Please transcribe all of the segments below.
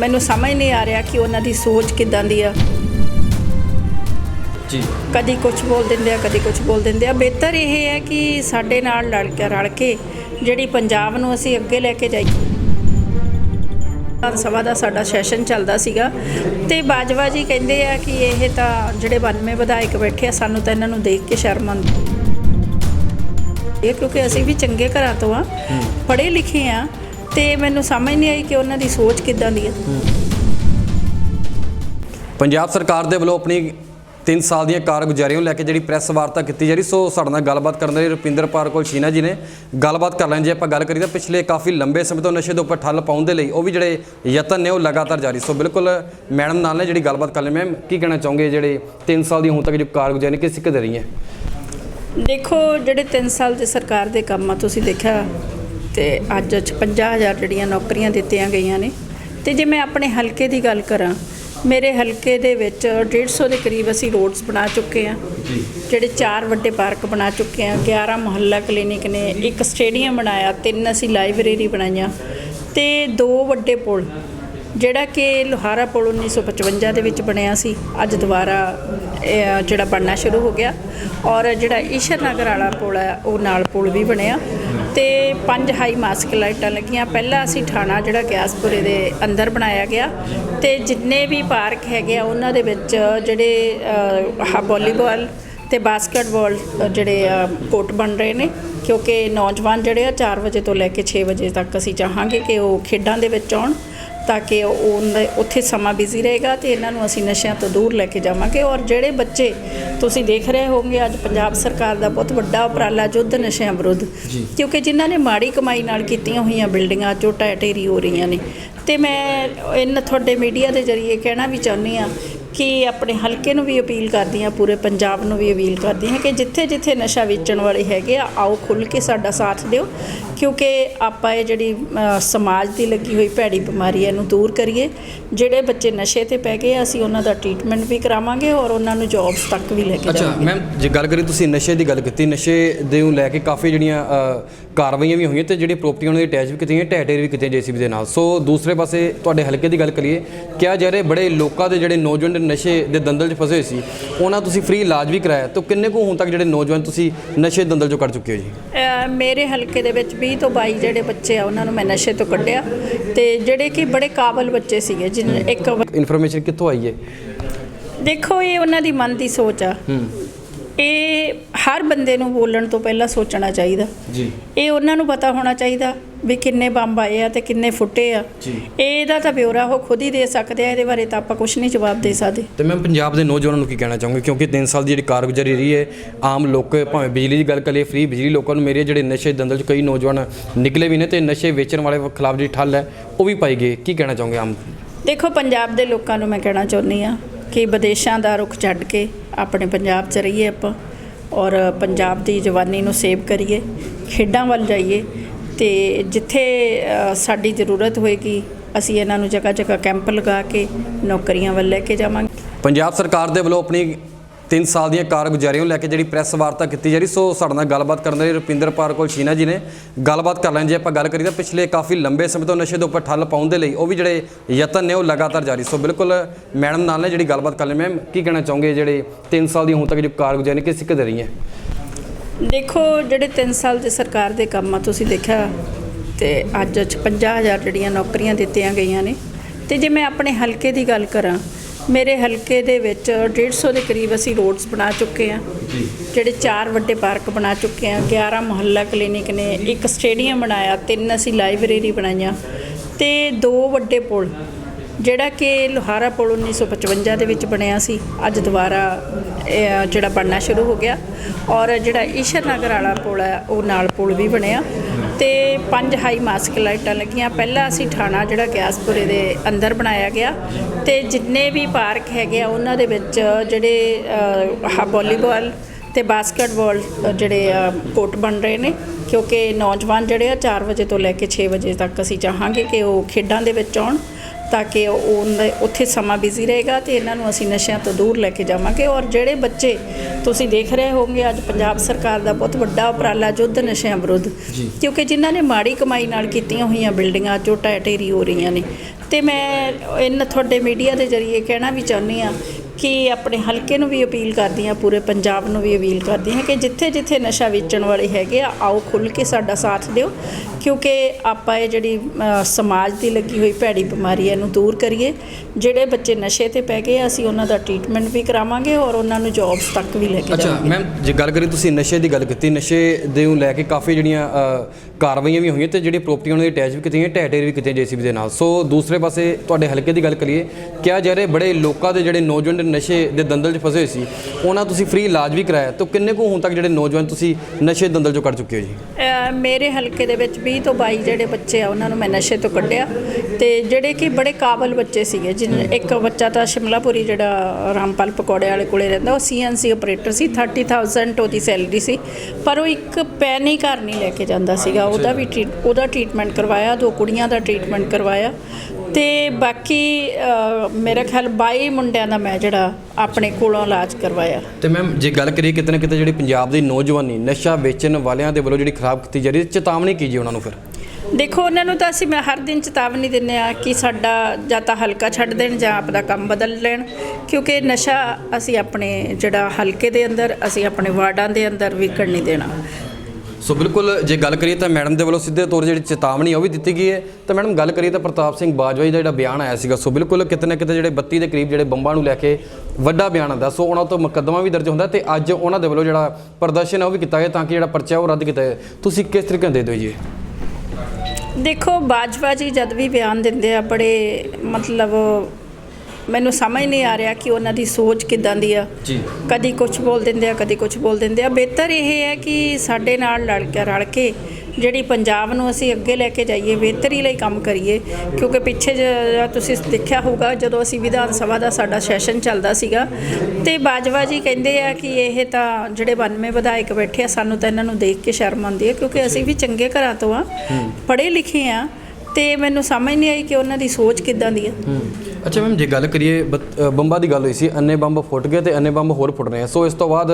ਮੈਨੂੰ ਸਮਝ ਨਹੀਂ ਆ ਰਿਹਾ ਕਿ ਉਹਨਾਂ ਦੀ ਸੋਚ ਕਿਦਾਂ ਦੀ ਆ। ਜੀ। ਕਦੀ ਕੁਝ ਬੋਲ ਦਿੰਦੇ ਆ ਕਦੀ ਕੁਝ ਬੋਲ ਦਿੰਦੇ ਆ। ਬਿਹਤਰ ਇਹ ਹੈ ਕਿ ਸਾਡੇ ਨਾਲ ਲੜ ਕੇ ਰਲ ਕੇ ਜਿਹੜੀ ਪੰਜਾਬ ਨੂੰ ਅਸੀਂ ਅੱਗੇ ਲੈ ਕੇ ਜਾਈਏ। ਵਿਧਾਨ ਸਭਾ ਦਾ ਸਾਡਾ ਸੈਸ਼ਨ ਚੱਲਦਾ ਸੀਗਾ ਤੇ ਬਾਜਵਾ ਜੀ ਕਹਿੰਦੇ ਆ ਕਿ ਇਹ ਤਾਂ ਜਿਹੜੇ 92 ਵਿਧਾਇਕ ਬੈਠੇ ਆ ਸਾਨੂੰ ਤਾਂ ਇਹਨਾਂ ਨੂੰ ਦੇਖ ਕੇ ਸ਼ਰਮ ਆਉਂਦੀ ਇਹ ਕਿਉਂਕਿ ਅਸੀਂ ਵੀ ਚੰਗੇ ਘਰਾਂ ਤੋਂ ਆ ਪੜ੍ਹੇ ਲਿਖੇ ਆ ਤੇ ਮੈਨੂੰ ਸਮਝ ਨਹੀਂ ਆਈ ਕਿ ਉਹਨਾਂ ਦੀ ਸੋਚ ਕਿਦਾਂ ਦੀ ਆ। ਪੰਜਾਬ ਸਰਕਾਰ ਦੇ ਵੱਲੋਂ ਆਪਣੀ 3 ਸਾਲ ਦੀਆਂ ਕਾਰਗੁਜ਼ਾਰੀਆਂ ਨੂੰ ਲੈ ਕੇ ਜਿਹੜੀ ਪ੍ਰੈਸ ਵਾਰਤਾ ਕੀਤੀ ਜਾ ਰਹੀ ਸੋ ਸਾਡੇ ਨਾਲ ਗੱਲਬਾਤ ਕਰਨ ਦੇ ਲਈ ਰੁਪਿੰਦਰ ਪਾਰਕੋਲ ਸ਼ੀਨਾ ਜੀ ਨੇ। ਗੱਲਬਾਤ ਕਰ ਲੈਣ ਜੇ ਆਪਾਂ ਗੱਲ ਕਰੀਏ ਤਾਂ ਪਿਛਲੇ ਕਾਫੀ ਲੰਬੇ ਸਮੇਂ ਤੋਂ ਨਸ਼ੇ ਦੇ ਉੱਪਰ ਠੱਲ ਪਾਉਣ ਦੇ ਲਈ ਉਹ ਵੀ ਜਿਹੜੇ ਯਤਨ ਨੇ ਉਹ ਲਗਾਤਾਰ ਜਾਰੀ। ਸੋ ਬਿਲਕੁਲ ਮੈਡਮ ਨਾਲ ਨੇ ਜਿਹੜੀ ਗੱਲਬਾਤ ਕਰ ਲਈ। ਮੈਮ ਕੀ ਕਹਿਣਾ ਚਾਹੋਗੇ ਜਿਹੜੇ 3 ਸਾਲ ਦੀ ਹੁਣ ਤੱਕ ਜੋ ਕਾਰਗੁਜ਼ਾਰੀ ਕਿਸ ਸਿੱਕ ਦੇ ਰਹੀਆਂ ਦੇਖੋ ਜਿਹੜੇ 3 ਸਾਲ ਦੇ ਸਰਕਾਰ ਦੇ ਕੰਮ ਆ ਤੁਸੀਂ ਦੇਖਿਆ ਤੇ ਅੱਜ 55000 ਜਿਹੜੀਆਂ ਨੌਕਰੀਆਂ ਦਿੱਤੀਆਂ ਗਈਆਂ ਨੇ। ਤੇ ਜੇ ਮੈਂ ਆਪਣੇ ਹਲਕੇ ਦੀ ਗੱਲ ਕਰਾਂ ਮੇਰੇ ਹਲਕੇ ਦੇ ਵਿੱਚ 150 ਦੇ ਕਰੀਬ ਅਸੀਂ ਰੋਡਸ ਬਣਾ ਚੁੱਕੇ ਆ ਜਿਹੜੇ ਚਾਰ ਵੱਡੇ ਪਾਰਕ ਬਣਾ ਚੁੱਕੇ ਆ 11 ਮੁਹੱਲਾ ਕਲੀਨਿਕ ਨੇ ਇੱਕ ਸਟੇਡੀਅਮ ਬਣਾਇਆ ਤਿੰਨ ਅਸੀਂ ਲਾਇਬ੍ਰੇਰੀ ਬਣਾਈਆਂ ਤੇ ਦੋ ਵੱਡੇ ਪੁਲ। ਜਿਹੜਾ ਕਿ ਲੋਹਾਰਾ ਪੁਲ 1955 ਦੇ ਵਿੱਚ ਬਣਿਆ ਸੀ ਅੱਜ ਦੁਬਾਰਾ ਜਿਹੜਾ ਬਣਨਾ ਸ਼ੁਰੂ ਹੋ ਗਿਆ। ਔਰ ਜਿਹੜਾ ਈਸ਼ਰ ਨਗਰ ਵਾਲਾ ਪੁਲ ਹੈ ਉਹ ਨਾਲ ਪੁਲ ਵੀ ਬਣਿਆ। ਤੇ ਪੰਜ ਹਾਈ ਮਾਸਕ ਲਾਈਟਾਂ ਲੱਗੀਆਂ। ਪਹਿਲਾਂ ਅਸੀਂ ਥਾਣਾ ਜਿਹੜਾ ਗਿਆਸਪੁਰੇ ਦੇ ਅੰਦਰ ਬਣਾਇਆ ਗਿਆ ਤੇ ਜਿੰਨੇ ਵੀ ਪਾਰਕ ਹੈਗੇ ਆ ਉਹਨਾਂ ਦੇ ਵਿੱਚ ਜਿਹੜੇ ਅਹ, ਆਹ ਵਾਲੀਬਾਲ ਤੇ ਬਾਸਕਟਬਾਲ ਜਿਹੜੇ ਅ, ਕੋਰਟ ਬਣ ਰਹੇ ਨੇ। ਕਿਉਂਕਿ ਨੌਜਵਾਨ ਜਿਹੜੇ ਆ 4 ਵਜੇ ਤੋਂ ਲੈ ਕੇ 6 ਵਜੇ ਤੱਕ ਅਸੀਂ ਚਾਹਾਂਗੇ ਕਿ ਉਹ ਖੇਡਾਂ ਦੇ ਵਿੱਚ ਆਉਣ। ਤਾਂ ਕਿ ਉਹ ਉਹਦੇ- ਉੱਥੇ ਸਮਾਂ ਬਿਜ਼ੀ ਰਹੇਗਾ ਤੇ ਇਹਨਾਂ ਨੂੰ ਅਸੀਂ ਨਸ਼ਿਆਂ ਤੋਂ ਦੂਰ ਲੈ ਕੇ ਜਾਵਾਂਗੇ। ਔਰ ਜਿਹੜੇ ਬੱਚੇ ਤੁਸੀਂ ਦੇਖ ਰਹੇ ਹੋਵੋਗੇ ਅੱਜ ਪੰਜਾਬ ਸਰਕਾਰ ਦਾ ਬਹੁਤ ਵੱਡਾ ਉਪਰਾਲਾ ਯੁੱਧ ਨਸ਼ਿਆਂ ਵਿਰੁੱਧ। ਕਿਉਂਕਿ ਜਿਨ੍ਹਾਂ ਨੇ ਮਾੜੀ ਕਮਾਈ ਨਾਲ ਕੀਤੀਆਂ ਹੋਈਆਂ ਬਿਲਡਿੰਗਾਂ ਜੋ ਢੇਰੀ ਹੋ ਰਹੀਆਂ ਨੇ। ਤੇ ਮੈਂ ਇਹਨਾਂ ਤੁਹਾਡੇ ਮੀਡੀਆ ਦੇ ਜ਼ਰੀਏ ਕਹਿਣਾ ਵੀ ਚਾਹੁੰਦੀ ਆ ਕਿ ਆਪਣੇ ਹਲਕੇ ਨੂੰ ਵੀ ਅਪੀਲ ਕਰਦੀ ਹਾਂ ਪੂਰੇ ਪੰਜਾਬ ਨੂੰ ਵੀ ਅਪੀਲ ਕਰਦੀ ਹਾਂ ਕਿ ਜਿੱਥੇ ਜਿੱਥੇ ਨਸ਼ਾ ਵੇਚਣ ਵਾਲੇ ਹੈਗੇ ਆ ਆਓ ਖੁੱਲ ਕੇ ਸਾਡਾ ਸਾਥ ਦਿਓ ਕਿਉਂਕਿ ਆਪਾਂ ਇਹ ਜਿਹੜੀ ਸਮਾਜ ਦੀ ਲੱਗੀ ਹੋਈ ਭੈੜੀ ਬਿਮਾਰੀ ਇਹਨੂੰ ਦੂਰ ਕਰੀਏ। ਜਿਹੜੇ ਬੱਚੇ ਨਸ਼ੇ ਤੇ ਪੈ ਗਏ ਅਸੀਂ ਉਹਨਾਂ ਦਾ ਟ੍ਰੀਟਮੈਂਟ ਵੀ ਕਰਾਵਾਂਗੇ ਔਰ ਉਹਨਾਂ ਨੂੰ ਜੌਬਸ ਤੱਕ ਵੀ ਲੈ ਕੇ ਅੱਛਾ ਜਾਵਾਂਗੇ। ਮੈਮ ਜੇ ਗੱਲ ਕਰੀ ਤੁਸੀਂ ਨਸ਼ੇ ਦੀ ਗੱਲ ਕੀਤੀ ਨਸ਼ੇ ਦੇ ਨੂੰ ਲੈ ਕੇ ਕਾਫੀ ਜਿਹੜੀਆਂ ਕਾਰਵਾਈਆਂ ਵੀ ਹੋਈਆਂ ਤੇ ਜਿਹੜੀ ਪ੍ਰਾਪਰਟੀਆਂ ਉਹਨਾਂ ਦੀ ਅਟੈਚ ਵੀ ਕੀਤੀਆਂ ਢੇਰ ਵੀ ਕੀਤੇ ਜੀਸੀਬੀ ਦੇ ਨਾਲ। ਸੋ ਦੂਸਰੇ ਪਾਸੇ ਤੁਹਾਡੇ ਹਲਕੇ ਦੀ ਗੱਲ ਕਰੀਏ ਕਿਆ ਜਿਹੜੇ ਬੜੇ ਲੋਕਾਂ ਦੇ ਜਿਹੜੇ ਨੌਜਵਾਨ ਨਸ਼ੇ ਦੇ ਦੰਦਲ 'ਚ ਫਸੇ ਹੋਏ ਸੀ ਉਹਨਾਂ ਤੁਸੀਂ ਫ੍ਰੀ ਇਲਾਜ ਵੀ ਕਰਾਇਆ। ਤਾਂ ਕਿੰਨੇ ਕੁ ਹੁਣ ਤੱਕ ਜਿਹੜੇ ਨੌਜਵਾਨ ਤੁਸੀਂ ਨਸ਼ੇ ਦੰਦਲ 'ਚੋਂ ਕੱਢ ਚੁੱਕੇ ਹੋ ਜੀ? ਮੇਰੇ ਹਲਕੇ ਦੇ ਵਿੱਚ 20 ਤੋਂ 22 ਜਿਹੜੇ ਬੱਚੇ ਆ ਉਹਨਾਂ ਨੂੰ ਮੈਂ ਨਸ਼ੇ ਤੋਂ ਕੱਢਿਆ। ਤੇ ਜਿਹੜੇ ਕਿ ਬੜੇ ਕਾਬਲ ਬੱਚੇ ਸੀਗੇ ਜਿਨ ਇੱਕ ਇਨਫੋਰਮੇਸ਼ਨ ਕਿੱਥੋਂ ਆਈ ਹੈ ਦੇਖੋ ਇਹ ਉਹਨਾਂ ਦੀ ਮਨ ਦੀ ਸੋਚ ਆ। ਇਹ ਹਰ ਬੰਦੇ ਨੂੰ ਬੋਲਣ ਤੋਂ ਪਹਿਲਾਂ ਸੋਚਣਾ ਚਾਹੀਦਾ। ਜੀ। ਇਹ ਉਹਨਾਂ ਨੂੰ ਪਤਾ ਹੋਣਾ ਚਾਹੀਦਾ ਵੀ ਕਿੰਨੇ ਬੰਬ ਆਏ ਆ ਤੇ ਕਿੰਨੇ ਫੁੱਟੇ ਆ। ਜੀ। ਇਹਦਾ ਤਾਂ ਬਿਊਰਾ ਉਹ ਖੁਦ ਹੀ ਦੇ ਸਕਦੇ ਆ ਇਹਦੇ ਬਾਰੇ ਤਾਂ ਆਪਾਂ ਕੁਝ ਨਹੀਂ ਜਵਾਬ ਦੇ ਸਕਦੇ। ਤੇ ਮੈਂ ਪੰਜਾਬ ਦੇ ਨੌਜਵਾਨਾਂ ਨੂੰ ਕੀ ਕਹਿਣਾ ਚਾਹੂੰਗਾ ਕਿਉਂਕਿ 3 ਸਾਲ ਦੀ ਜਿਹੜੀ ਕਾਰਗੁਜ਼ਾਰੀ ਰਹੀ ਹੈ ਆਮ ਲੋਕ ਭਾਵੇਂ ਬਿਜਲੀ ਦੀ ਗੱਲ ਕਰੀਏ ਫ੍ਰੀ ਬਿਜਲੀ ਲੋਕਾਂ ਨੂੰ ਮੇਰੇ ਜਿਹੜੇ ਨਸ਼ੇ ਦੰਦਲ 'ਚ ਕਈ ਨੌਜਵਾਨ ਨਿਕਲੇ ਵੀ ਨੇ ਤੇ ਨਸ਼ੇ ਵੇਚਣ ਵਾਲੇ ਖਿਲਾਫ ਜਿਹੜੀ ਠੱਲ ਹੈ ਉਹ ਵੀ ਪਾਈ ਗਈ ਕੀ ਕਹਿਣਾ ਚਾਹੋਗੇ ਆਮ? ਦੇਖੋ ਪੰਜਾਬ ਦੇ ਲੋਕਾਂ ਨੂੰ ਮੈਂ ਕਹਿਣਾ ਚਾਹੁੰਦੀ ਆ ਕਿ ਵਿਦੇਸ਼ਾਂ ਦਾ ਰੁਖ ਛੱਡ ਕੇ ਆਪਣੇ ਪੰਜਾਬ 'ਚ ਰਹੀਏ ਆਪਾਂ ਔਰ ਪੰਜਾਬ ਦੀ ਜਵਾਨੀ ਨੂੰ ਸੇਵ ਕਰੀਏ, ਖੇਡਾਂ ਵੱਲ ਜਾਈਏ ਤੇ ਜਿੱਥੇ ਸਾਡੀ ਜ਼ਰੂਰਤ ਹੋਏਗੀ, ਅਸੀਂ ਇਹਨਾਂ ਨੂੰ ਜਗ੍ਹਾ ਜਗ੍ਹਾ ਕੈਂਪ ਲਗਾ ਕੇ ਨੌਕਰੀਆਂ ਵੱਲ ਲੈ ਕੇ ਜਾਵਾਂਗੇ। ਪੰਜਾਬ ਸਰਕਾਰ ਦੇ ਵੱਲੋਂ ਆਪਣੀ 3 ਸਾਲ ਦੀਆਂ ਕਾਰਗੁਜ਼ਾਰੀਆਂ ਨੂੰ ਲੈ ਕੇ ਜਿਹੜੀ ਪ੍ਰੈਸ ਵਾਰਤਾ ਕੀਤੀ ਜਾ ਰਹੀ, ਸੋ ਸਾਡੇ ਨਾਲ ਗੱਲਬਾਤ ਕਰਨ ਦੇ ਲਈ ਰੁਪਿੰਦਰ ਪਾਰਕੋਲ ਸ਼ੀਨਾ ਜੀ ਨੇ। ਗੱਲਬਾਤ ਕਰ ਲੈਣ ਜੇ ਆਪਾਂ ਗੱਲ ਕਰੀਏ ਤਾਂ ਪਿਛਲੇ ਕਾਫੀ ਲੰਬੇ ਸਮੇਂ ਤੋਂ ਨਸ਼ੇ ਦੇ ਉੱਪਰ ਠੱਲ ਪਾਉਣ ਦੇ ਲਈ ਉਹ ਵੀ ਜਿਹੜੇ ਯਤਨ ਨੇ ਉਹ ਲਗਾਤਾਰ ਜਾਰੀ। ਸੋ ਬਿਲਕੁਲ ਮੈਡਮ ਨਾਲ ਨੇ ਜਿਹੜੀ ਗੱਲਬਾਤ ਕਰ ਲਈ। ਮੈਮ, ਕੀ ਕਹਿਣਾ ਚਾਹੋਗੇ ਜਿਹੜੇ 3 ਸਾਲ ਦੀ ਹੁਣ ਤੱਕ ਜੋ ਕਾਰਗੁਜ਼ਾਰੀ ਕਿਸ ਸਿੱਕ ਦੇ ਹੈ? ਦੇਖੋ, ਜਿਹੜੇ 3 ਸਾਲ ਦੇ ਸਰਕਾਰ ਦੇ ਕੰਮ ਆ ਤੁਸੀਂ ਦੇਖਿਆ ਤੇ ਅੱਜ 55000 ਜਿਹੜੀਆਂ ਨੌਕਰੀਆਂ ਦਿੱਤੀਆਂ ਗਈਆਂ ਨੇ। ਤੇ ਜੇ ਮੈਂ ਆਪਣੇ ਹਲਕੇ ਦੀ ਗੱਲ ਕਰਾਂ ਮੇਰੇ ਹਲਕੇ ਦੇ ਵਿੱਚ 150 ਦੇ ਕਰੀਬ ਅਸੀਂ ਰੋਡਸ ਬਣਾ ਚੁੱਕੇ ਆ ਜਿਹੜੇ ਚਾਰ ਵੱਡੇ ਪਾਰਕ ਬਣਾ ਚੁੱਕੇ ਆ 11 ਮੁਹੱਲਾ ਕਲੀਨਿਕ ਨੇ ਇੱਕ ਸਟੇਡੀਅਮ ਬਣਾਇਆ ਤਿੰਨ ਅਸੀਂ ਲਾਇਬ੍ਰੇਰੀ ਬਣਾਈਆਂ ਤੇ ਦੋ ਵੱਡੇ ਪੁਲ ਜਿਹੜਾ ਕਿ ਲੋਹਾਰਾ ਪੁਲ 1955 ਦੇ ਵਿੱਚ ਬਣਿਆ ਸੀ। ਅੱਜ ਦੁਬਾਰਾ ਜਿਹੜਾ ਬਣਨਾ ਸ਼ੁਰੂ ਹੋ ਗਿਆ। ਔਰ ਜਿਹੜਾ ਈਸ਼ਰ ਨਗਰ ਵਾਲਾ ਪੁਲ ਹੈ ਉਹ ਨਾਲ ਪੁਲ ਵੀ ਬਣਿਆ। ਤੇ ਪੰਜ ਹਾਈ ਮਾਸਕ ਲਾਈਟਾਂ ਲੱਗੀਆਂ। ਪਹਿਲਾਂ ਅਸੀਂ ਥਾਣਾ ਜਿਹੜਾ ਗਿਆਸਪੁਰੇ ਦੇ ਅੰਦਰ ਬਣਾਇਆ ਗਿਆ ਤੇ ਜਿੰਨੇ ਵੀ ਪਾਰਕ ਹੈਗੇ ਆ ਉਹਨਾਂ ਦੇ ਵਿੱਚ ਜਿਹੜੇ ਅ, ਆਹ ਵਾਲੀਬਾਲ ਤੇ ਬਾਸਕਟਬਾਲ ਜਿਹੜੇ ਅ, ਕੋਰਟ ਬਣ ਰਹੇ ਨੇ। ਕਿਉਂਕਿ ਨੌਜਵਾਨ ਜਿਹੜੇ ਆ 4 ਵਜੇ ਤੋਂ ਲੈ ਕੇ 6 ਵਜੇ ਤੱਕ ਅਸੀਂ ਚਾਹਾਂਗੇ ਕਿ ਉਹ ਖੇਡਾਂ ਦੇ ਵਿੱਚ ਆਉਣ। ਤਾਂ ਕਿ ਉਹ ਉੱਥੇ ਸਮਾਂ ਬਿਜ਼ੀ ਰਹੇਗਾ ਤੇ ਇਹਨਾਂ ਨੂੰ ਅਸੀਂ ਨਸ਼ਿਆਂ ਤੋਂ ਦੂਰ ਲੈ ਕੇ ਜਾਵਾਂਗੇ ਔਰ ਜਿਹੜੇ ਬੱਚੇ ਤੁਸੀਂ ਦੇਖ ਰਹੇ ਹੋਵੋਗੇ ਅੱਜ ਪੰਜਾਬ ਸਰਕਾਰ ਦਾ ਬਹੁਤ ਵੱਡਾ ਉਪਰਾਲਾ ਯੁੱਧ ਨਸ਼ਿਆਂ ਵਿਰੁੱਧ। ਕਿਉਂਕਿ ਜਿਨ੍ਹਾਂ ਨੇ ਮਾੜੀ ਕਮਾਈ ਨਾਲ ਕੀਤੀਆਂ ਹੋਈਆਂ ਬਿਲਡਿੰਗਾਂ ਢਹਿ ਢੇਰੀ ਹੋ ਰਹੀਆਂ ਨੇ। ਤੇ ਮੈਂ ਇਹਨਾਂ ਤੁਹਾਡੇ ਮੀਡੀਆ ਦੇ ਜ਼ਰੀਏ ਕਹਿਣਾ ਵੀ ਚਾਹੁੰਦੀ ਆ ਕਿ ਆਪਣੇ ਹਲਕੇ ਨੂੰ ਵੀ ਅਪੀਲ ਕਰਦੀ ਆ ਪੂਰੇ ਪੰਜਾਬ ਨੂੰ ਵੀ ਅਪੀਲ ਕਰਦੀ ਹਾਂ ਕਿ ਜਿੱਥੇ ਜਿੱਥੇ ਨਸ਼ਾ ਵੇਚਣ ਵਾਲੇ ਹੈਗੇ ਆ ਆਓ ਖੁੱਲ ਕੇ ਸਾਡਾ ਸਾਥ ਦਿਓ ਕਿਉਂਕਿ ਆਪਾਂ ਇਹ ਜਿਹੜੀ ਸਮਾਜ ਦੀ ਲੱਗੀ ਹੋਈ ਭੈੜੀ ਬਿਮਾਰੀ ਹੈ ਇਹਨੂੰ ਦੂਰ ਕਰੀਏ। ਜਿਹੜੇ ਬੱਚੇ ਨਸ਼ੇ ਤੇ ਪੈ ਗਏ ਆ, ਅਸੀਂ ਉਹਨਾਂ ਦਾ ਟ੍ਰੀਟਮੈਂਟ ਵੀ ਕਰਾਵਾਂਗੇ ਔਰ ਉਹਨਾਂ ਨੂੰ ਜੌਬਸ ਤੱਕ ਵੀ ਲੈ ਕੇ ਅੱਛਾ ਜਾਵਾਂਗੇ। ਮੈਮ ਜੇ ਗੱਲ ਕਰੀ ਤੁਸੀਂ ਨਸ਼ੇ ਦੀ ਗੱਲ ਕੀਤੀ ਨਸ਼ੇ ਦੇ ਨੂੰ ਲੈ ਕੇ ਕਾਫੀ ਜਿਹੜੀਆਂ ਕਾਰਵਾਈਆਂ ਵੀ ਹੋਈਆਂ ਤੇ ਜਿਹੜੀ ਪ੍ਰੋਪਰਟੀ ਉਹਨਾਂ ਦੀ ਅਟੈਚ ਵੀ ਕੀਤੀਆਂ, ਢਹਿ ਢੇਰ ਵੀ ਕੀਤੀਆਂ ਜੀਸੀਬੀ ਦੇ ਨਾਲ। ਸੋ ਦੂਸਰੇ ਪਾਸੇ ਤੁਹਾਡੇ ਹਲਕੇ ਦੀ ਗੱਲ ਕਰੀਏ, ਕਿਹਾ ਜਾ ਰਿਹਾ ਬੜੇ ਲੋਕਾਂ ਦੇ ਜਿਹੜੇ ਨੌਜਵਾਨ ਨਸ਼ੇ ਦੇ ਦੰਦਲ 'ਚ ਫਸੇ ਹੋਏ ਸੀ, ਉਹਨਾਂ ਤੁਸੀਂ ਫ੍ਰੀ ਇਲਾਜ ਵੀ ਕਰਾਇਆ, ਤਾਂ ਕਿੰਨੇ ਕੁ ਹੁਣ ਤੱਕ ਜਿਹੜੇ ਨੌਜਵਾਨ ਤੁਸੀਂ ਨਸ਼ੇ ਦੰਦਲ 'ਚੋਂ ਕੱਢ ਚੁੱਕੇ ਹੋ ਜੀ? ਮੇਰੇ ਹਲਕੇ ਦੇ ਵਿੱਚ 20 ਤੋਂ 22 ਜਿਹੜੇ ਬੱਚੇ ਆ, ਉਹਨਾਂ ਨੂੰ ਮੈਂ ਨਸ਼ੇ ਤੋਂ ਕੱਢਿਆ। ਤੇ ਜਿਹੜੇ ਕਿ ਬੜੇ ਕਾਬਲ ਬੱਚੇ ਸੀਗੇ, ਜਿਨ, ਇੱਕ ਬੱਚਾ ਤਾਂ ਸ਼ਿਮਲਾਪੁਰੀ ਜਿਹੜਾ ਰਾਮਪਾਲ ਪਕੌੜੇ ਵਾਲੇ ਕੋਲੇ ਰਹਿੰਦਾ, ਉਹ ਸੀਐਨਸੀ ਆਪਰੇਟਰ ਸੀ 30000 ਉਹਦੀ ਸੈਲਰੀ ਸੀ। ਪਰ ਉਹ ਇੱਕ ਪੈਨੀ ਘਰ ਨਹੀਂ ਲੈ ਕੇ ਜਾਂਦਾ ਸੀਗਾ ਉਹਦਾ ਵੀ ਟ੍ਰੀਟ ਉਹਦਾ ਟ੍ਰੀਟਮੈਂਟ ਕਰਵਾਇਆ ਦੋ ਕੁੜੀਆਂ ਦਾ ਟ੍ਰੀਟਮੈਂਟ ਕਰਵਾਇਆ। ਤੇ ਬਾਕੀ ਮੇਰਾ ਖਿਆਲ 22 ਮੁੰਡਿਆਂ ਦਾ ਮੈਂ ਜਿਹੜਾ ਆਪਣੇ ਕੋਲੋਂ ਇਲਾਜ ਕਰਵਾਇਆ। ਤੇ ਮੈਮ ਜੇ ਗੱਲ ਕਰੀਏ ਕਿਤੇ ਨਾ ਕਿਤੇ ਜਿਹੜੀ ਪੰਜਾਬ ਦੀ ਨੌਜਵਾਨੀ ਨਸ਼ਾ ਵੇਚਣ ਵਾਲਿਆਂ ਦੇ ਵੱਲੋਂ ਜਿਹੜੀ ਖਰਾਬ ਕੀਤੀ ਜਾ ਰਹੀ ਹੈ ਚੇਤਾਵਨੀ ਕੀ ਜੀ ਉਹਨਾਂ ਨੂੰ ਫਿਰ? ਦੇਖੋ ਉਹਨਾਂ ਨੂੰ ਤਾਂ ਅਸੀਂ ਮੈਂ ਹਰ ਦਿਨ ਚੇਤਾਵਨੀ ਦਿੰਦੇ ਆ ਕਿ ਸਾਡਾ ਜਾਂ ਤਾਂ ਹਲਕਾ ਛੱਡ ਦੇਣ ਜਾਂ ਆਪਦਾ ਕੰਮ ਬਦਲ ਲੈਣ ਕਿਉਂਕਿ ਨਸ਼ਾ ਅਸੀਂ ਆਪਣੇ ਜਿਹੜਾ ਹਲਕੇ ਦੇ ਅੰਦਰ ਅਸੀਂ ਆਪਣੇ ਵਾਰਡਾਂ ਦੇ ਅੰਦਰ ਵਿਕਣ ਨਹੀਂ ਦੇਣਾ। ਸੋ ਬਿਲਕੁਲ, ਜੇ ਗੱਲ ਕਰੀਏ ਤਾਂ ਮੈਡਮ ਦੇ ਵੱਲੋਂ ਸਿੱਧੇ ਤੌਰ ਜਿਹੜੀ ਚੇਤਾਵਨੀ ਉਹ ਵੀ ਦਿੱਤੀ ਗਈ ਹੈ। ਤਾਂ ਮੈਡਮ, ਗੱਲ ਕਰੀਏ ਤਾਂ ਪ੍ਰਤਾਪ ਸਿੰਘ ਬਾਜਵਾ ਜੀ ਦਾ ਜਿਹੜਾ ਬਿਆਨ ਆਇਆ ਸੀਗਾ, ਸੋ ਬਿਲਕੁਲ ਕਿਤੇ ਨਾ ਕਿਤੇ ਜਿਹੜੇ 32 ਦੇ ਕਰੀਬ ਜਿਹੜੇ ਬੰਬਾਂ ਨੂੰ ਲੈ ਕੇ ਵੱਡਾ ਬਿਆਨ ਆਉਂਦਾ। ਸੋ ਉਹਨਾਂ ਤੋਂ ਮੁਕੱਦਮਾ ਵੀ ਦਰਜ ਹੁੰਦਾ ਤੇ ਅੱਜ ਉਹਨਾਂ ਦੇ ਵੱਲੋਂ ਜਿਹੜਾ ਪ੍ਰਦਰਸ਼ਨ ਹੈ ਉਹ ਵੀ ਕੀਤਾ ਗਿਆ ਤਾਂ ਕਿ ਜਿਹੜਾ ਪਰਚਾ ਉਹ ਰੱਦ ਕੀਤਾ ਜਾਏ। ਤੁਸੀਂ ਕਿਸ ਤਰੀਕੇ ਨਾਲ ਦੇ ਦਿਓ ਜੀ ਦੇਖੋ, ਬਾਜਵਾ ਜੀ ਜਦ ਵੀ ਬਿਆਨ ਦਿੰਦੇ ਆ, ਬੜੇ ਮਤਲਬ ਮੈਨੂੰ ਸਮਝ ਨਹੀਂ ਆ ਰਿਹਾ ਕਿ ਉਹਨਾਂ ਦੀ ਸੋਚ ਕਿਦਾਂ ਦੀ ਆ। ਜੀ। ਕਦੀ ਕੁਝ ਬੋਲ ਦਿੰਦੇ ਆ ਕਦੀ ਕੁਝ ਬੋਲ ਦਿੰਦੇ ਆ। ਬਿਹਤਰ ਇਹ ਹੈ ਕਿ ਸਾਡੇ ਨਾਲ ਲੜ ਕੇ ਰਲ ਕੇ ਜਿਹੜੀ ਪੰਜਾਬ ਨੂੰ ਅਸੀਂ ਅੱਗੇ ਲੈ ਕੇ ਜਾਈਏ ਬਿਹਤਰੀ ਲਈ ਕੰਮ ਕਰੀਏ। ਕਿਉਂਕਿ ਪਿੱਛੇ ਜੇ ਤੁਸੀਂ ਦੇਖਿਆ ਹੋਊਗਾ ਜਦੋਂ ਅਸੀਂ ਵਿਧਾਨ ਸਭਾ ਦਾ ਸਾਡਾ ਸੈਸ਼ਨ ਚੱਲਦਾ ਸੀਗਾ ਤੇ ਬਾਜਵਾ ਜੀ ਕਹਿੰਦੇ ਆ ਕਿ ਇਹ ਤਾਂ ਜਿਹੜੇ 92 ਵਿਧਾਇਕ ਬੈਠੇ ਆ ਸਾਨੂੰ ਤਾਂ ਇਹਨਾਂ ਨੂੰ ਦੇਖ ਕੇ ਸ਼ਰਮ ਆਉਂਦੀ ਹੈ ਕਿਉਂਕਿ ਅਸੀਂ ਵੀ ਚੰਗੇ ਘਰਾਂ ਤੋਂ ਆ ਪੜ੍ਹੇ ਲਿਖੇ ਆ ਤੇ ਮੈਨੂੰ ਸਮਝ ਨਹੀਂ ਆਈ ਕਿ ਉਹਨਾਂ ਦੀ ਸੋਚ ਕਿਦਾਂ ਦੀ ਆ। ਅੱਛਾ ਮੈਮ ਜੇ ਗੱਲ ਕਰੀਏ ਬੰਬਾਂ ਦੀ ਗੱਲ ਹੋਈ ਸੀ ਅੰਨੇ ਬੰਬ ਫੁੱਟ ਗਏ ਤੇ ਅੰਨੇ ਬੰਬ ਹੋਰ ਫੁੱਟ ਰਹੇ ਆ। ਸੋ ਇਸ ਤੋਂ ਬਾਅਦ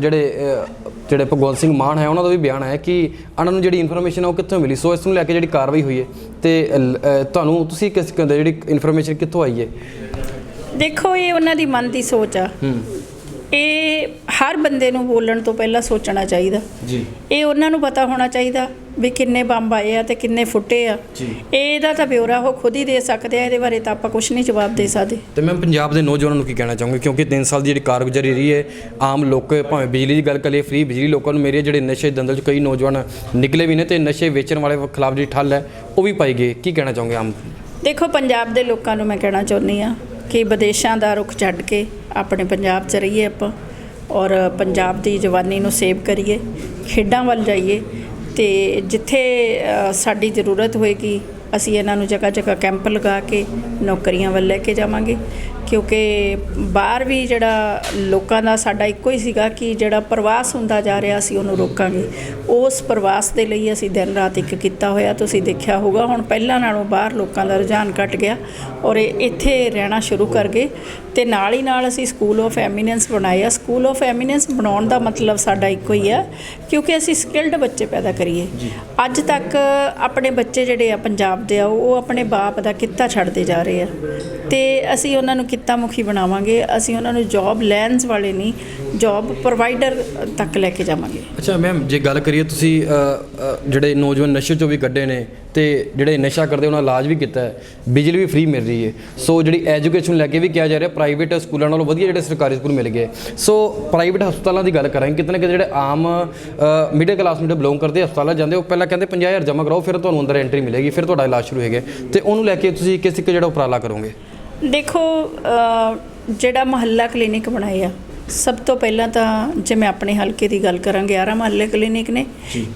ਜਿਹੜੇ ਜਿਹੜੇ ਭਗਵੰਤ ਸਿੰਘ ਮਾਨ ਹੈ ਉਹਨਾਂ ਦਾ ਵੀ ਬਿਆਨ ਹੈ ਕਿ ਉਹਨਾਂ ਨੂੰ ਜਿਹੜੀ ਇਨਫੋਰਮੇਸ਼ਨ ਹੈ ਉਹ ਕਿੱਥੋਂ ਮਿਲੀ? ਸੋ ਇਸ ਨੂੰ ਲੈ ਕੇ ਜਿਹੜੀ ਕਾਰਵਾਈ ਹੋਈ ਹੈ ਤੇ ਤੁਹਾਨੂੰ ਤੁਸੀਂ ਕਿਸ ਕਹਿੰਦੇ ਜਿਹੜੀ ਇਨਫੋਰਮੇਸ਼ਨ ਕਿੱਥੋਂ ਆਈ ਹੈ? ਦੇਖੋ ਇਹ ਉਹਨਾਂ ਦੀ ਮਨ ਦੀ ਸੋਚ ਆ। ਹੂੰ। ਇਹ ਹਰ ਬੰਦੇ ਨੂੰ ਬੋਲਣ ਤੋਂ ਪਹਿਲਾਂ ਸੋਚਣਾ ਚਾਹੀਦਾ। ਜੀ। ਇਹ ਉਹਨਾਂ ਨੂੰ ਪਤਾ ਹੋਣਾ ਚਾਹੀਦਾ ਵੀ ਕਿੰਨੇ ਬੰਬ ਆਏ ਆ ਤੇ ਕਿੰਨੇ ਫੁੱਟੇ ਆ। ਜੀ। ਇਹਦਾ ਤਾਂ ਬਿਊਰਾ ਉਹ ਖੁਦ ਹੀ ਦੇ ਸਕਦੇ ਆ ਇਹਦੇ ਬਾਰੇ ਤਾਂ ਆਪਾਂ ਕੁਝ ਨਹੀਂ ਜਵਾਬ ਦੇ ਸਕਦੇ। ਤੇ ਮੈਂ ਪੰਜਾਬ ਦੇ ਨੌਜਵਾਨਾਂ ਨੂੰ ਕੀ ਕਹਿਣਾ ਚਾਹੂੰਗੀ ਕਿਉਂਕਿ 3 ਸਾਲ ਦੀ ਜਿਹੜੀ ਕਾਰਗੁਜ਼ਾਰੀ ਰਹੀ ਹੈ ਆਮ ਲੋਕ ਭਾਵੇਂ ਬਿਜਲੀ ਦੀ ਗੱਲ ਕਰੀਏ ਫ੍ਰੀ ਬਿਜਲੀ ਲੋਕਾਂ ਨੂੰ ਮੇਰੇ ਜਿਹੜੇ ਨਸ਼ੇ ਦੰਦਲ ਚ ਕਈ ਨੌਜਵਾਨ ਨਿਕਲੇ ਵੀ ਨੇ ਤੇ ਨਸ਼ੇ ਵੇਚਣ ਵਾਲੇ ਖਿਲਾਫ ਜਿਹੜੀ ਠੱਲ ਹੈ ਉਹ ਵੀ ਪਾਈ ਗਈ ਕੀ ਕਹਿਣਾ ਚਾਹੋਗੇ ਆਮ? ਦੇਖੋ ਪੰਜਾਬ ਦੇ ਲੋਕਾਂ ਨੂੰ ਮੈਂ ਕਹਿਣਾ ਚਾਹੁੰਦੀ ਆ ਕਿ ਵਿਦੇਸ਼ਾਂ ਦਾ ਰੁਖ ਛੱਡ ਕੇ ਆਪਣੇ ਪੰਜਾਬ 'ਚ ਰਹੀਏ ਆਪਾਂ ਔਰ ਪੰਜਾਬ ਦੀ ਜਵਾਨੀ ਨੂੰ ਸੇਵ ਕਰੀਏ, ਖੇਡਾਂ ਵੱਲ ਜਾਈਏ ਤੇ ਜਿੱਥੇ ਸਾਡੀ ਜ਼ਰੂਰਤ ਹੋਏਗੀ, ਅਸੀਂ ਇਹਨਾਂ ਨੂੰ ਜਗ੍ਹਾ ਜਗ੍ਹਾ ਕੈਂਪ ਲਗਾ ਕੇ, ਨੌਕਰੀਆਂ ਵੱਲ ਲੈ ਕੇ ਜਾਵਾਂਗੇ। ਕਿਉਂਕਿ ਬਾਹਰ ਵੀ ਜਿਹੜਾ ਲੋਕਾਂ ਦਾ ਸਾਡਾ ਇੱਕੋ ਹੀ ਸੀਗਾ ਕਿ ਜਿਹੜਾ ਪ੍ਰਵਾਸ ਹੁੰਦਾ ਜਾ ਰਿਹਾ ਸੀ ਉਹਨੂੰ ਰੋਕਾਂਗੇ। ਉਸ ਪ੍ਰਵਾਸ ਦੇ ਲਈ ਅਸੀਂ ਦਿਨ ਰਾਤ ਇੱਕ ਕੀਤਾ ਹੋਇਆ ਤੁਸੀਂ ਦੇਖਿਆ ਹੋਊਗਾ ਹੁਣ ਪਹਿਲਾਂ ਨਾਲੋਂ ਬਾਹਰ ਲੋਕਾਂ ਦਾ ਰੁਝਾਨ ਘਟ ਗਿਆ ਔਰ ਇਹ ਇੱਥੇ ਰਹਿਣਾ ਸ਼ੁਰੂ ਕਰ ਗਏ ਤੇ ਨਾਲ ਹੀ ਨਾਲ ਅਸੀਂ ਸਕੂਲ ਆਫ ਐਮੀਨੈਂਸ ਬਣਾਇਆ। ਸਕੂਲ ਆਫ ਐਮੀਨੈਂਸ ਬਣਾਉਣ ਦਾ ਮਤਲਬ ਸਾਡਾ ਇੱਕੋ ਹੀ ਆ ਕਿਉਂਕਿ ਅਸੀਂ ਸਕਿਲਡ ਬੱਚੇ ਪੈਦਾ ਕਰੀਏ। ਅੱਜ ਤੱਕ ਆਪਣੇ ਬੱਚੇ ਜਿਹੜੇ ਆ ਪੰਜਾਬ ਦੇ ਆ ਉਹ ਆਪਣੇ ਬਾਪ ਦਾ ਕਿੱਤਾ ਛੱਡਦੇ ਜਾ ਰਹੇ ਆ। ਤੇ ਅਸੀਂ ਉਹਨਾਂ ਨੂੰ ਕਿੱਤਾ ਮੁਖੀ ਬਣਾਵਾਂਗੇ, ਅਸੀਂ ਉਹਨਾਂ ਨੂੰ ਜੌਬ ਲੈਂਸ ਵਾਲੇ ਨਹੀਂ ਜੌਬ ਪ੍ਰੋਵਾਈਡਰ ਤੱਕ ਲੈ ਕੇ ਜਾਵਾਂਗੇ। ਅੱਛਾ ਮੈਮ ਜੇ ਗੱਲ ਕਰੀਏ ਤੁਸੀਂ ਜਿਹੜੇ ਨੌਜਵਾਨ ਨਸ਼ੇ ਚੋਂ ਵੀ ਕੱਢੇ ਨੇ ਤੇ ਜਿਹੜੇ ਨਸ਼ਾ ਕਰਦੇ ਉਹਨਾਂ ਇਲਾਜ ਵੀ ਕੀਤਾ ਹੈ, ਬਿਜਲੀ ਵੀ ਫ੍ਰੀ ਮਿਲ ਰਹੀ ਹੈ। ਸੋ ਜਿਹੜੀ ਐਜੂਕੇਸ਼ਨ ਲੈ ਕੇ ਵੀ ਕਿਹਾ ਜਾ ਰਿਹਾ ਪ੍ਰਾਈਵੇਟ ਸਕੂਲਾਂ ਨਾਲੋਂ ਵਧੀਆ ਜਿਹੜੇ ਸਰਕਾਰੀ ਸਕੂਲ ਮਿਲ ਗਏ। ਸੋ ਪ੍ਰਾਈਵੇਟ ਹਸਪਤਾਲਾਂ ਦੀ ਗੱਲ ਕਰਾਂਗੇ, ਕਿਤੇ ਨਾ ਕਿਤੇ ਜਿਹੜੇ ਆਮ ਮਿਡਲ ਕਲਾਸ ਨੂੰ ਬਿਲੋਂਗ ਕਰਦੇ ਹਸਪਤਾਲਾਂ ਜਾਂਦੇ, ਉਹ ਪਹਿਲਾਂ ਕਹਿੰਦੇ 50000 ਜਮ੍ਹਾਂ ਕਰਾਓ, ਫਿਰ ਤੁਹਾਨੂੰ ਅੰਦਰ ਐਂਟਰੀ ਮਿਲੇਗੀ, ਫਿਰ ਤੁਹਾਡਾ ਇਲਾਜ ਸ਼ੁਰੂ ਹੋਏਗਾ ਤੇ ਉਹਨੂੰ ਲੈ ਕੇ ਤੁਸੀਂ ਕਿਸ ਇੱਕ ਜਿਹੜਾ ਉਪਰਾਲਾ ਕਰੋਗੇ? ਦੇਖੋ ਜਿਹੜਾ ਮੁਹੱਲਾ ਕਲੀਨਿਕ ਬਣਾਏ ਆ ਸਭ ਤੋਂ ਪਹਿਲਾਂ ਤਾਂ ਜੇ ਮੈਂ ਆਪਣੇ ਹਲਕੇ ਦੀ ਗੱਲ ਕਰਾਂ 11 ਮੁਹੱਲੇ ਕਲੀਨਿਕ ਨੇ।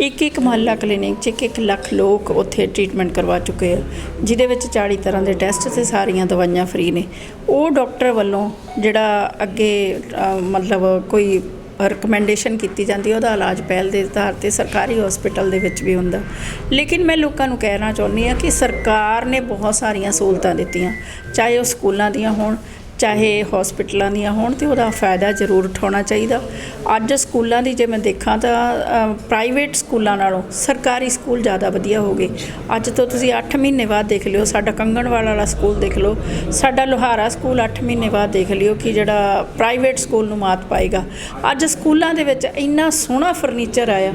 ਇੱਕ ਇੱਕ ਮੁਹੱਲਾ ਕਲੀਨਿਕ 'ਚ ਇੱਕ ਇੱਕ ਲੱਖ ਲੋਕ ਉੱਥੇ ਟ੍ਰੀਟਮੈਂਟ ਕਰਵਾ ਚੁੱਕੇ ਆ ਜਿਹਦੇ ਵਿੱਚ 40 ਤਰ੍ਹਾਂ ਦੇ ਟੈਸਟ ਤੇ ਸਾਰੀਆਂ ਦਵਾਈਆਂ ਫ੍ਰੀ ਨੇ। ਉਹ ਡਾਕਟਰ ਵੱਲੋਂ ਜਿਹੜਾ ਅੱਗੇ ਮਤਲਬ ਕੋਈ ਰਿਕਮੈਂਡੇਸ਼ਨ ਕੀਤੀ ਜਾਂਦੀ ਉਹਦਾ ਇਲਾਜ ਪਹਿਲ ਦੇ ਆਧਾਰ ਤੇ ਸਰਕਾਰੀ ਹਸਪੀਟਲ ਦੇ ਵਿੱਚ ਵੀ ਹੁੰਦਾ। ਲੇਕਿਨ ਮੈਂ ਲੋਕਾਂ ਨੂੰ ਕਹਿਣਾ ਚਾਹੁੰਦੀ ਹਾਂ ਕਿ ਸਰਕਾਰ ਨੇ ਬਹੁਤ ਸਾਰੀਆਂ ਸਹੂਲਤਾਂ ਦਿੱਤੀਆਂ, ਚਾਹੇ ਉਹ ਸਕੂਲਾਂ ਦੀਆਂ ਹੋਣ ਚਾਹੇ ਹਸਪੀਟਲਾਂ ਦੀਆਂ ਹੋਣ ਤੇ ਉਹਦਾ ਫਾਇਦਾ ਜ਼ਰੂਰ ਉਠਾਉਣਾ ਚਾਹੀਦਾ। ਅੱਜ ਸਕੂਲਾਂ ਦੀ ਜੇ ਮੈਂ ਦੇਖਾਂ ਤਾਂ ਪ੍ਰਾਈਵੇਟ ਸਕੂਲਾਂ ਨਾਲੋਂ ਸਰਕਾਰੀ ਸਕੂਲ ਜ਼ਿਆਦਾ ਵਧੀਆ ਹੋ ਗਏ। ਅੱਜ ਤੋਂ ਤੁਸੀਂ 8 ਮਹੀਨੇ ਬਾਅਦ ਦੇਖ ਲਿਓ, ਸਾਡਾ ਕੰਗਣਵਾਲ ਵਾਲਾ ਸਕੂਲ ਦੇਖ ਲਓ, ਸਾਡਾ ਲੋਹਾਰਾ ਸਕੂਲ 8 ਮਹੀਨੇ ਬਾਅਦ ਦੇਖ ਲਿਓ ਕਿ ਜਿਹੜਾ ਪ੍ਰਾਈਵੇਟ ਸਕੂਲ ਨੂੰ ਮਾਤ ਪਾਏਗਾ। ਅੱਜ ਸਕੂਲਾਂ ਦੇ ਵਿੱਚ ਇੰਨਾ ਸੋਹਣਾ ਫਰਨੀਚਰ ਆਇਆ।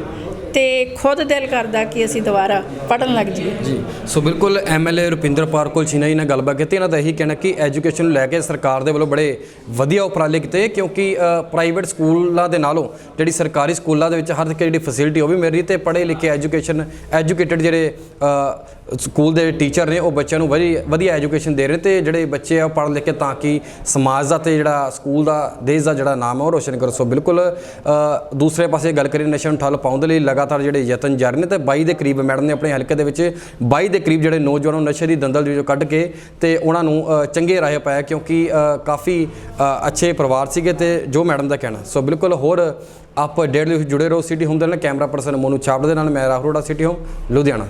ਤੇ ਖੁਦ ਦਿਲ ਕਰਦਾ ਕਿ ਅਸੀਂ ਦੁਬਾਰਾ ਪੜਨ ਲੱਗ ਜਾਈਏ। ਜੀ। ਸੋ ਬਿਲਕੁਲ ਐਮਐਲਏ ਰੁਪਿੰਦਰ ਪਾਰ ਕੋਲ ਛੀਨਾ ਜੀ ਨਾਲ ਗੱਲਬਾਤ ਕੀਤੀ, ਇਹਨਾਂ ਦਾ ਇਹੀ ਕਹਿਣਾ ਕਿ ਐਜੂਕੇਸ਼ਨ ਨੂੰ ਲੈ ਕੇ ਸਰਕਾਰ ਦੇ ਵੱਲੋਂ ਬੜੇ ਵਧੀਆ ਉਪਰਾਲੇ ਕੀਤੇ, ਕਿਉਂਕਿ ਪ੍ਰਾਈਵੇਟ ਸਕੂਲਾਂ ਦੇ ਨਾਲੋਂ ਜਿਹੜੀ ਸਰਕਾਰੀ ਸਕੂਲਾਂ ਦੇ ਵਿੱਚ ਹਰ ਇੱਕ ਜਿਹੜੀ ਫੈਸਿਲਿਟੀ ਉਹ ਵੀ ਮਿਲ ਰਹੀ ਤੇ ਪੜ੍ਹੇ ਲਿਖੇ ਐਜੂਕੇਸ਼ਨ ਐਜੂਕੇਟਡ ਜਿਹੜੇ ਸਕੂਲ ਦੇ ਟੀਚਰ ਨੇ, ਉਹ ਬੱਚਿਆਂ ਨੂੰ ਵਧੀਆ ਵਧੀਆ ਐਜੂਕੇਸ਼ਨ ਦੇ ਰਹੇ ਤੇ ਜਿਹੜੇ ਬੱਚੇ ਆ ਉਹ ਪੜ੍ਹ ਲਿਖ ਕੇ ਤਾਂ ਕਿ ਸਮਾਜ ਦਾ ਤੇ ਜਿਹੜਾ ਸਕੂਲ ਦਾ, ਦੇਸ਼ ਦਾ ਜਿਹੜਾ ਨਾਮ ਹੈ ਉਹ ਰੋਸ਼ਨ ਕਰ। ਸੋ ਬਿਲਕੁਲ ਦੂਸਰੇ ਪਾਸੇ ਗੱਲ ਕਰੀਏ ਨਸ਼ੇ ਨੂੰ ਠੱਲ ਪਾਉਣ ਦੇ ਲਈ ਲਗਾ ਲਗਾਤਾਰ ਜਿਹੜੇ ਯਤਨ ਜਾਰੀ ਨੇ ਤੇ 22 ਦੇ ਕਰੀਬ ਮੈਡਮ ਨੇ ਆਪਣੇ ਹਲਕੇ ਦੇ ਵਿੱਚ 22 ਦੇ ਕਰੀਬ ਜਿਹੜੇ ਨੌਜਵਾਨਾਂ ਨੂੰ ਨਸ਼ੇ ਦੀ ਦੰਦਲ ਦੇ ਵਿੱਚੋਂ ਕੱਢ ਕੇ ਤੇ ਉਹਨਾਂ ਨੂੰ ਚੰਗੇ ਰਾਹ ਪਾਇਆ ਕਿਉਂਕਿ ਕਾਫੀ ਅੱਛੇ ਪਰਿਵਾਰ ਸੀਗੇ ਤੇ ਜੋ ਮੈਡਮ ਦਾ ਕਹਿਣਾ। ਸੋ ਬਿਲਕੁਲ ਹੋਰ ਆਪ ਡੇਢ ਲਈ ਜੁੜੇ ਰਹੋ ਸਿਟੀ ਹੁੰਦੇ ਨਾਲ ਕੈਮਰਾ ਪਰਸਨ ਮੋਨੂ ਛਾਪੜ ਦੇ ਨਾਲ, ਮੈਂ ਰਾਹੁਲ ਰੋੜਾ ਸਿਟੀ ਹੋਮ, ਲੁਧਿਆਣਾ।